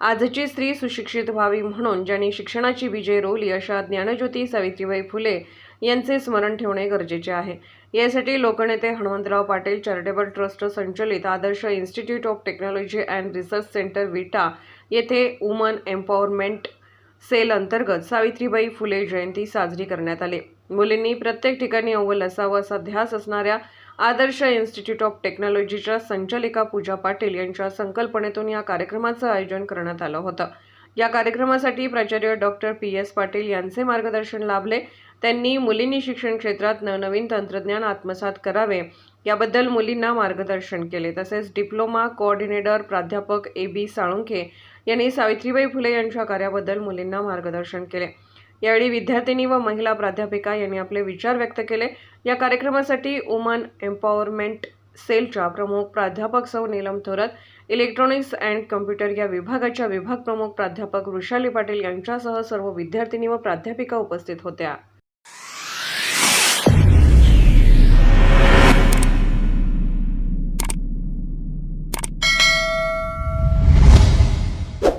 आजची स्त्री सुशिक्षित व्हावी म्हणून ज्यांनी शिक्षणाची विजय रोवली अशा ज्ञानज्योती सावित्रीबाई फुले यांचे स्मरण ठेवणे गरजेचे आहे. यासाठी लोकनेते हनुमंतराव पाटील चॅरिटेबल ट्रस्ट संचलित Adarsh institute of technology and research centre Vita येथे वुमन एम्पॉवरमेंट सेल अंतर्गत सावित्रीबाई फुले जयंती साजरी करण्यात आली. मुलींनी प्रत्येक ठिकाणी अव्वल असावं असा ध्यास असणाऱ्या आदर्श इन्स्टिट्यूट ऑफ टेक्नॉलॉजीच्या संचालिका पूजा पाटील यांच्या संकल्पनेतून या कार्यक्रमाचं आयोजन करण्यात आलं होतं. या कार्यक्रमासाठी प्राचार्य डॉक्टर पी एस पाटील यांचे मार्गदर्शन लाभले. त्यांनी मुलींनी शिक्षण क्षेत्रात नवनवीन तंत्रज्ञान आत्मसात करावे. याबद्दल मुलींना मार्गदर्शन केले. तसेच डिप्लोमा कोऑर्डिनेटर प्राध्यापक ए बी साळुंखे यांनी सावित्रीबाई फुले यांच्या कार्याबद्दल मुलींना मार्गदर्शन केले. यावेळी विद्यार्थिनी व महिला प्राध्यापिका यांनी आपले विचार व्यक्त केले. या कार्यक्रमासाठी वुमन एम्पॉवरमेंट सेलच्या प्रमुख प्राध्यापक सौ Neelam Thorat electronics and computer या विभागाच्या विभाग प्रमुख प्राध्यापक वृषाली पाटील यांच्यासह सर्व विद्यार्थिनी व प्राध्यापिका उपस्थित होत्या.